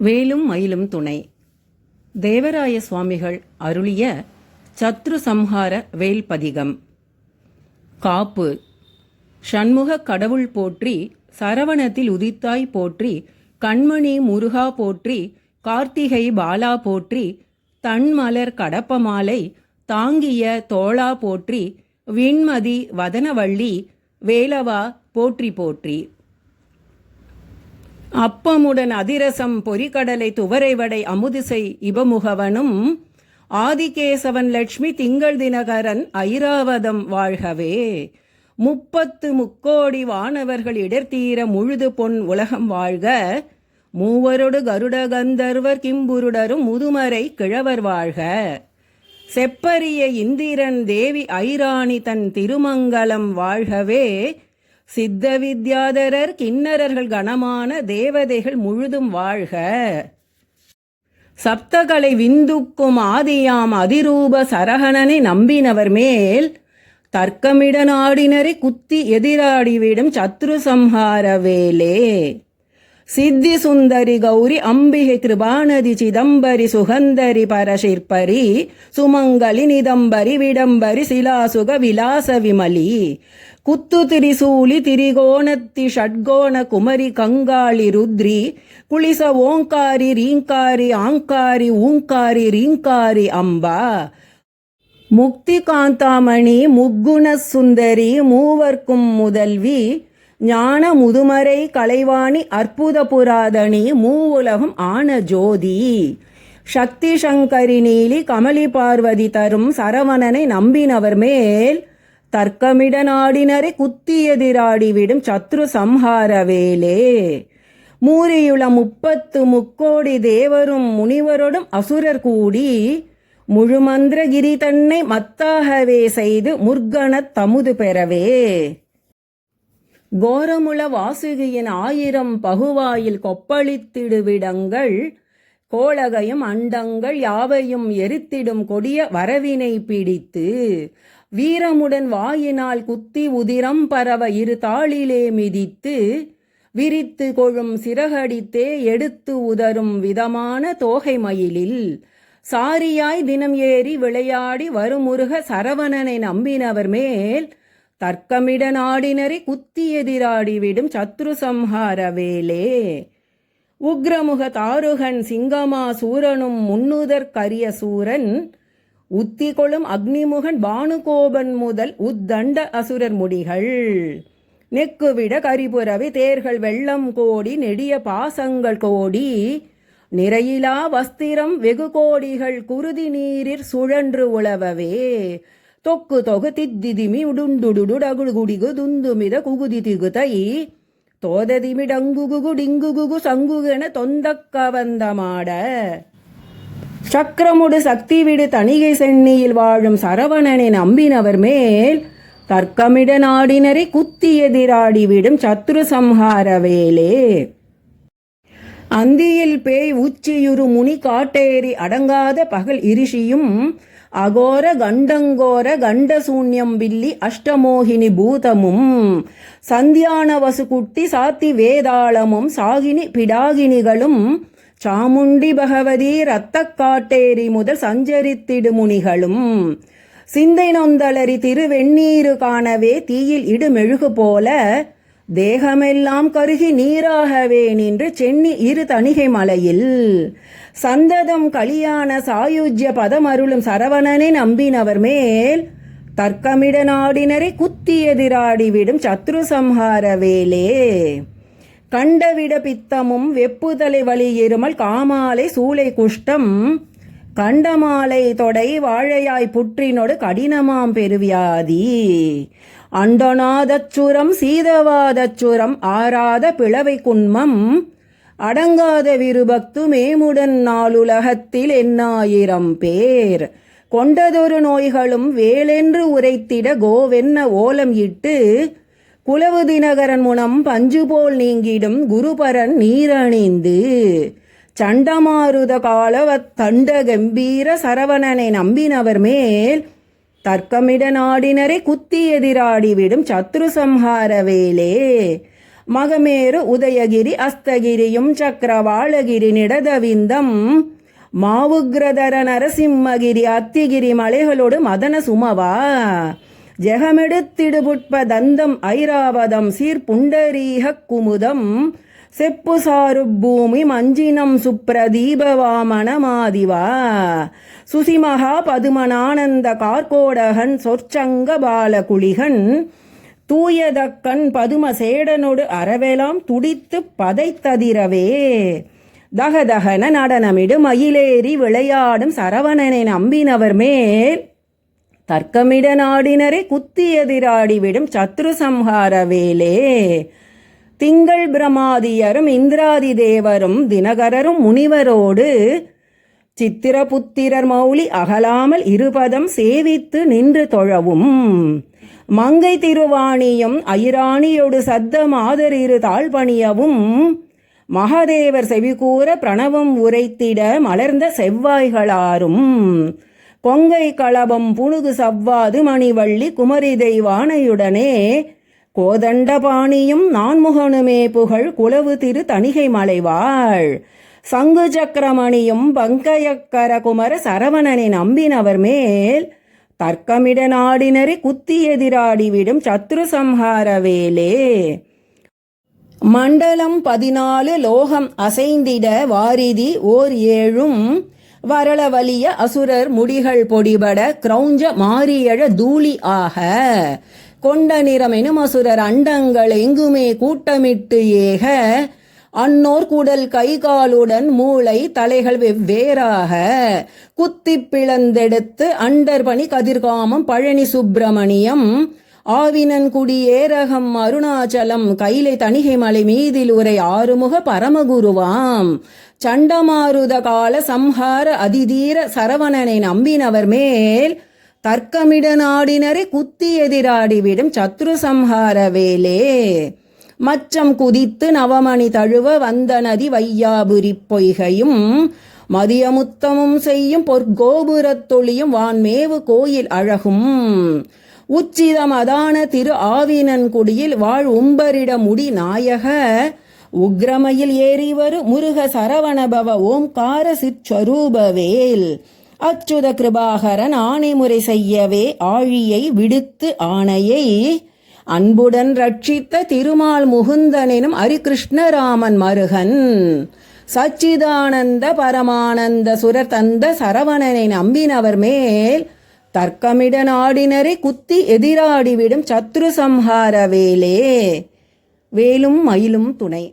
வேலும் மயிலும் துணை. தேவராய சுவாமிகள் அருளிய சத்ரு சம்ஹார வேல்பதிகம். காப்பு. ஷண்முக கடவுள் போற்றி சரவணத்தில் உதித்தாய் போற்றி கண்மணி முருகா போற்றி கார்த்திகை பாலா போற்றி தன்மலர் கடப்பமாலை தாங்கிய தோளா போற்றி விண்மதி வதனவள்ளி வேலவா போற்றி போற்றி. அப்பமுடன் அதிரசம் பொறிகடலை துவரைவடை அமுதிசை இபமுகவனும் ஆதிகேசவன் லட்சுமி திங்கள் தினகரன் ஐராவதம் வாழ்கவே. முப்பத்து முக்கோடி வானவர்கள் இடர்த்தீர முழுது பொன் உலகம் வாழ்க. மூவரொடு கருட கந்தர்வர் கிம்புருடரும் முதுமறை கிழவர் வாழ்க. செப்பரிய இந்திரன் தேவி ஐராணி தன் திருமங்கலம் வாழ்கவே. சித்த வித்யாதரர் கிண்ணறர்கள் கணமான தேவதைகள் முழுதும் வாழ்க. சப்தகலை விந்துக்கும் ஆதியாம் அதிரூப சரகணனை நம்பினவர் மேல் தர்க்கமிட நாடினரை குத்தி எதிராடிவிடும் சத்ரு சம்ஹார வேலே. சித்தி சுந்தரி கௌரி அம்பிகை கிருபாநதி சிதம்பரி சுகந்தரி பரசிற்பரி சுமங்கலி நிதம்பரி விடம்பரி சிலாசுக விலாச விமலி. குத்து திரிசூலி திரிகோணத்தி ஷட்கோண குமரி கங்காளி ருத்ரி குளிச ஓங்காரி ரீங்காரி ஆங்காரி ஊங்காரி ரீங்காரி அம்பா. முக்தி காந்தாமணி முக்குண சுந்தரி மூவர்க்கும் முதல்வி ஞான முதுமறை கலைவாணி அற்புத புராதனி மூவுலகம் ஆன ஜோதி. சக்தி சங்கரி நீலி கமலி பார்வதி தரும் சரவணனை நம்பினவர் மேல் தர்க்கமிட நாடினரை குத்தி எதிராடிவிடும் சத்ரு சம்ஹார வேலே. மூரியுள முப்பத்து முக்கோடி தேவரும் முனிவரோடும் அசுரர் கூடி முழுமந்திரகிரி தன்னை மத்தாகவே செய்து முர்கணத் தமுது பெறவே. கோரமுள வாசுகியின் ஆயிரம் பகுவாயில் கொப்பளித்திடுவிடங்கள் கோளகையும் அண்டங்கள் யாவையும் எரித்திடும் கொடிய வரவினை பிடித்து வீரமுடன் வாயினால் குத்தி உதிரம் பரவ இரு தாளிலே மிதித்து விரித்து கொழும் சிறகடித்தே எடுத்து உதரும் விதமான தோகை மயிலில் சாரியாய் தினம் ஏறி விளையாடி வருமுருக சரவணனை நம்பினவர் மேல் தர்க்கமிட நாடினரை குத்தி எதிராடிவிடும் சத்ரு சம்ஹார வேலே. உக்ரமுக தாருகன் சிங்கமா சூரனும் முன்னுதற்கரிய சூரன் உத்திகொளும் அக்னிமுகன் பானுகோபன் முதல் உத்தண்ட அசுரர் முடிகள். நெக்குவிட கரிபுரவி தேர்கள் வெள்ளம் கோடி நெடிய பாசங்கள் கோடி. நிறையிலா வஸ்திரம் வெகு கோடிகள் குருதி நீரிற் சுழன்று உழவவே. தொக்கு தொகு தித்திதிமி உடுண்டுடுடுடகுடுகுடிகு துந்துமித குகுதி திகுதை. தோததிமிடங்குகுகு டிங்குகுகு சங்குகென தொந்தக்க வந்தமாட சக்கரமுடு சக்தி விடு தணிகை சென்னியில் வாழும் சரவணனை நம்பினவர் மேல் தர்க்கமிட நாடினரை குத்தி எதிராடிவிடும் சத்ரு சம்ஹார வேலே. அந்தியில் பேய் உச்சியுரு முனி காட்டேறி அடங்காத பகல் இரிஷியும் அகோர கண்டங்கோர கண்டசூன்யம் வில்லி அஷ்டமோகினி பூதமும் சந்தியான வசுகுட்டி சாத்தி வேதாளமும் சாகினி பிடாகினிகளும் சாமுண்டி பகவதி இரத்தக்காட்டேரி முதல் சஞ்சரித்திடு முனிகளும். சிந்தை நொந்தளரி திருவெண்ணீரு காணவே தீயில் இடுமெழுகு போல தேகமெல்லாம் கருகி நீராகவே நின்று சென்னி இரு தணிகை மலையில். சந்ததம் கலியான சாயுஜ்ய பதமருளும் சரவணனை நம்பினவர் மேல் தர்க்கமிட நாடினரை குத்தி எதிராடிவிடும் சத்ரு சம்ஹார வேலே. கண்டவிட பித்தமும் வெப்புதலை வழி இருமல் காமாலை சூளை குஷ்டம். கண்டமாலை தொடை வாழையாய் புற்றினொடு கடினமாம் பெருவியாதி. அண்டநாதச்சுரம் சீதவாதச்சுரம் ஆராத பிளவை குன்மம். அடங்காத விருபக்து மேமுடன் நாளுலகத்தில் எண்ணாயிரம் பேர். கொண்டதொரு நோய்களும் வேலென்று உரைத்திட கோவென்ன ஓலம் இட்டு குலவு தினகரன் முனம் பஞ்சு போல் நீங்கிடும் குருபரன் நீரணிந்து. சண்டமாருத காலவத் தண்ட கம்பீர சரவணனை நம்பினவர் மேல் தர்க்கமிட நாடினரை குத்தி எதிராடிவிடும் சத்ரு சம்ஹார வேலே. மகமேரு உதயகிரி அஸ்தகிரியும் சக்கரவாளகிரி நிடதவிந்தம். மாவுக்ரதர நரசிம்மகிரி அத்திகிரி மலைகளோடு மதன சுமவா. ஜெகமெடுத்திடுபுட்ப தந்தம் ஐராவதம் சீர்புண்டரீக குமுதம் செப்பு சாரு பூமி மஞ்சினம் சுப்ரதீபவாமணமாதிவா சுசிமகா பதுமனானந்த கார்கோடகன் சொற்சங்க பாலகுளிகன் தூயதக்கன் பதும சேடனொடு அறவெலாம் துடித்து பதைத்ததிரவே. தகதகன நடனமிடு மயிலேறி விளையாடும் சரவணனை நம்பினவர் மேல் தர்க்கமிட நாடினரை குத்தியதிராடிவிடும் சத்ரு சம்ஹார வேலே. திங்கள் பிரமாதியரும் இந்திராதி தேவரும் தினகரரும் முனிவரோடு சித்திரபுத்திரர் மௌலி அகலாமல் இருபதம் சேவித்து நின்று தொழவும். மங்கை திருவாணியும் ஐராணியொடு சத்தம் தாழ் தாழ்பணியவும். மகாதேவர் செவிகூற பிரணவம் உரைத்திட மலர்ந்த செவ்வாய்களாரும். கொங்கை களபம் புனுகு சவ்வாது மணிவள்ளி குமரி தெய்வானையுடனே கோதண்டபாணியும் நான்முகனுமே புகழ் குலவு திரு தணிகை மலைவாள் சங்கு சக்கரமணியும் பங்கயக்கர குமர சரவணனை நம்பினவர் மேல் தர்க்கமிட நாடினரை குத்தி எதிராடிவிடும் சத்ரு சம்ஹார வேலே. மண்டலம் பதினாலு லோகம் அசைந்திட வாரிதி ஓர் ஏழும் வரளவலிய அசுரர் முடிகள் பொடிபட கிரௌஞ்ச மாரியழ தூளி ஆக. கொண்ட நிறமெனும் அசுரர் அண்டங்கள் எங்குமே கூட்டமிட்டு ஏக. அன்னோர் குடல் கைகாலுடன் மூளை தலைகள் வெவ்வேறாக குத்தி பிளந்தெடுத்து அண்டர்பணி கதிர்காமம் பழனி சுப்பிரமணியம். ஆவினன்குடி ஏரகம் அருணாச்சலம் கைலை தணிகை மலை மீதில் உரை ஆறுமுக பரமகுருவாம். சண்டமாருத கால சம்ஹார அதிதீர சரவணனை நம்பினவர் மேல் தர்க்கமிட நாடினரை குத்தி எதிராடிவிடும் சத்ரு சம்ஹார வேலே. மச்சம் குதித்து நவமணி தழுவ வந்த நதி வையாபுரி பொய்கையும் மதியமுத்தமும் செய்யும் பொற்கோபுரத்தொளியும் வான்மேவு கோயில் அழகும். உச்சிதமதான திரு ஆவினன்குடியில் வாழ் உம்பரிடமுடி நாயக. உக்ரமையில் ஏறிவரு முருக சரவணபவ ஓம்கார சிற்சரூபவேல் அச்சுத கிருபாகரன் ஆணைமுறை செய்யவே ஆழியை விடுத்து ஆணையை. அன்புடன் ரட்சித்த திருமால் முகுந்தனினும் அரிகிருஷ்ணராமன் மருகன். சச்சிதானந்த பரமானந்த சுரர் தந்த சரவணனை நம்பினவர் மேல் தர்க்கமிட நாடினரை குத்தி எதிராடிவிடும் சத்ரு சம்ஹார வேலே. வேலும் மயிலும் துணை.